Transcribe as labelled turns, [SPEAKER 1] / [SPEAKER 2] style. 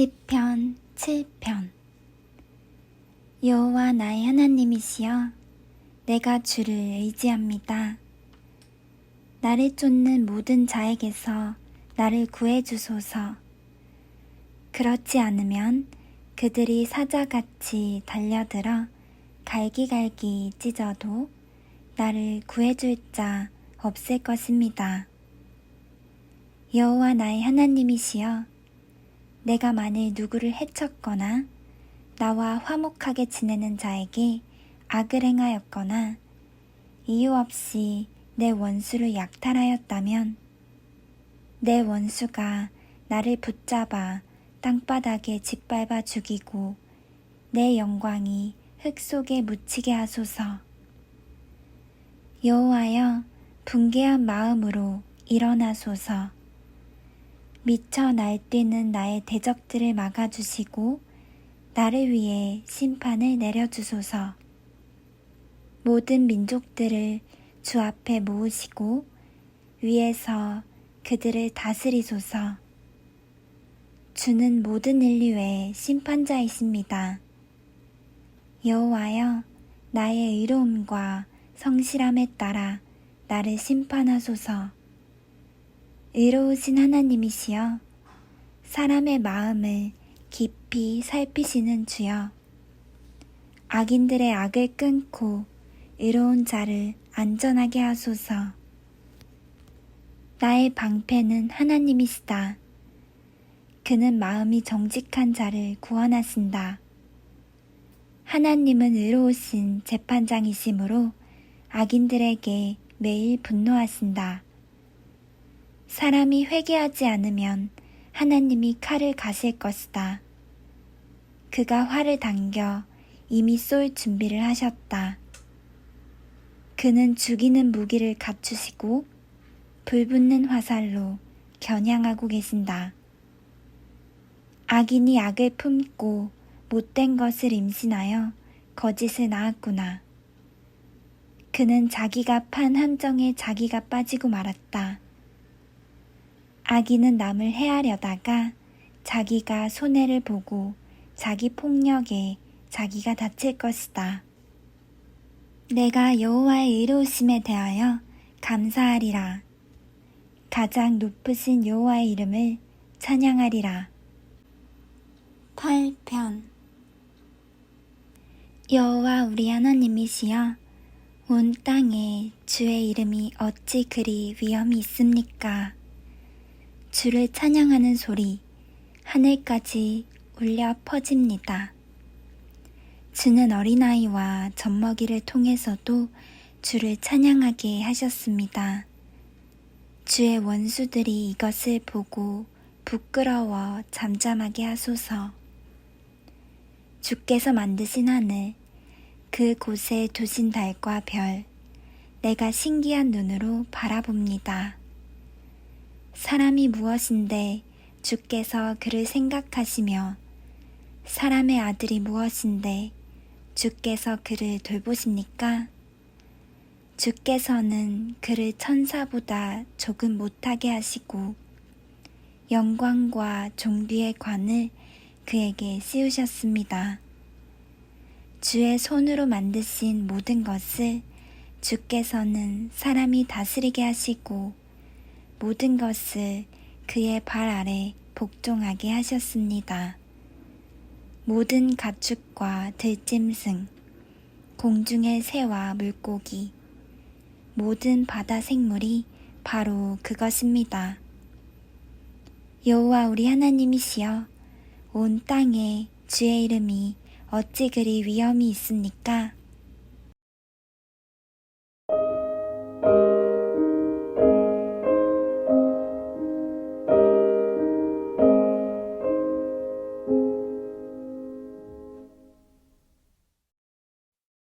[SPEAKER 1] 시편 7편 여호와 나의 하나님이시여 내가 주를 의지합니다. 나를 쫓는 모든 자에게서 나를 구해 주소서. 그렇지 않으면 그들이 사자같이 달려들어 갈기갈기 찢어도 나를 구해 줄 자 없을 것입니다. 여호와 나의 하나님이시여 내가 만일 누구를 해쳤거나 나와 화목하게 지내는 자에게 악을 행하였거나 이유 없이 내 원수를 약탈하였다면 내 원수가 나를 붙잡아 땅바닥에 짓밟아 죽이고 내 영광이 흙 속에 묻히게 하소서. 여호와여 붕괴한 마음으로 일어나소서. 미쳐 날뛰는 나의 대적들을 막아주시고 나를 위해 심판을 내려주소서. 모든 민족들을 주 앞에 모으시고 위에서 그들을 다스리소서. 주는 모든 인류의 심판자이십니다. 여호와여 나의 의로움과 성실함에 따라 나를 심판하소서. 의로우신 하나님이시여 사람의 마음을 깊이 살피시는 주여. 악인들의 악을 끊고 의로운 자를 안전하게 하소서. 나의 방패는 하나님이시다. 그는 마음이 정직한 자를 구원하신다. 하나님은 의로우신 재판장이시므로 악인들에게 매일 분노하신다. 사람이 회개하지 않으면 하나님이 칼을 가실 것이다. 그가 활을 당겨 이미 쏠 준비를 하셨다. 그는 죽이는 무기를 갖추시고 불붙는 화살로 겨냥하고 계신다. 악인이 악을 품고 못된 것을 임신하여 거짓을 낳았구나. 그는 자기가 판 함정에 자기가 빠지고 말았다. 악인은 남을 해하려다가 자기가 손해를 보고 자기 폭력에 자기가 다칠 것이다. 내가 여호와의 의로우심에 대하여 감사하리라. 가장 높으신 여호와의 이름을 찬양하리라. 8편 여호와 우리 하나님이시여 온 땅에 주의 이름이 어찌 그리 위엄이 있습니까? 주를 찬양하는 소리 하늘까지 울려 퍼집니다. 주는 어린아이와 젖먹이를 통해서도 주를 찬양하게 하셨습니다. 주의 원수들이 이것을 보고 부끄러워 잠잠하게 하소서. 주께서 만드신 하늘, 그 곳에 두신 달과 별, 내가 신기한 눈으로 바라봅니다. 사람이 무엇인데 주께서 그를 생각하시며 사람의 아들이 무엇인데 주께서 그를 돌보십니까? 주께서는 그를 천사보다 조금 못하게 하시고 영광과 종귀의 관을 그에게 씌우셨습니다. 주의 손으로 만드신 모든 것을 주께서는 사람이 다스리게 하시고 모든 것을 그의 발 아래 복종하게 하셨습니다. 모든 가축과 들짐승, 공중의 새와 물고기, 모든 바다 생물이 바로 그것입니다. 여호와 우리 하나님이시여 온 땅에 주의 이름이 어찌 그리 위엄이 있습니까?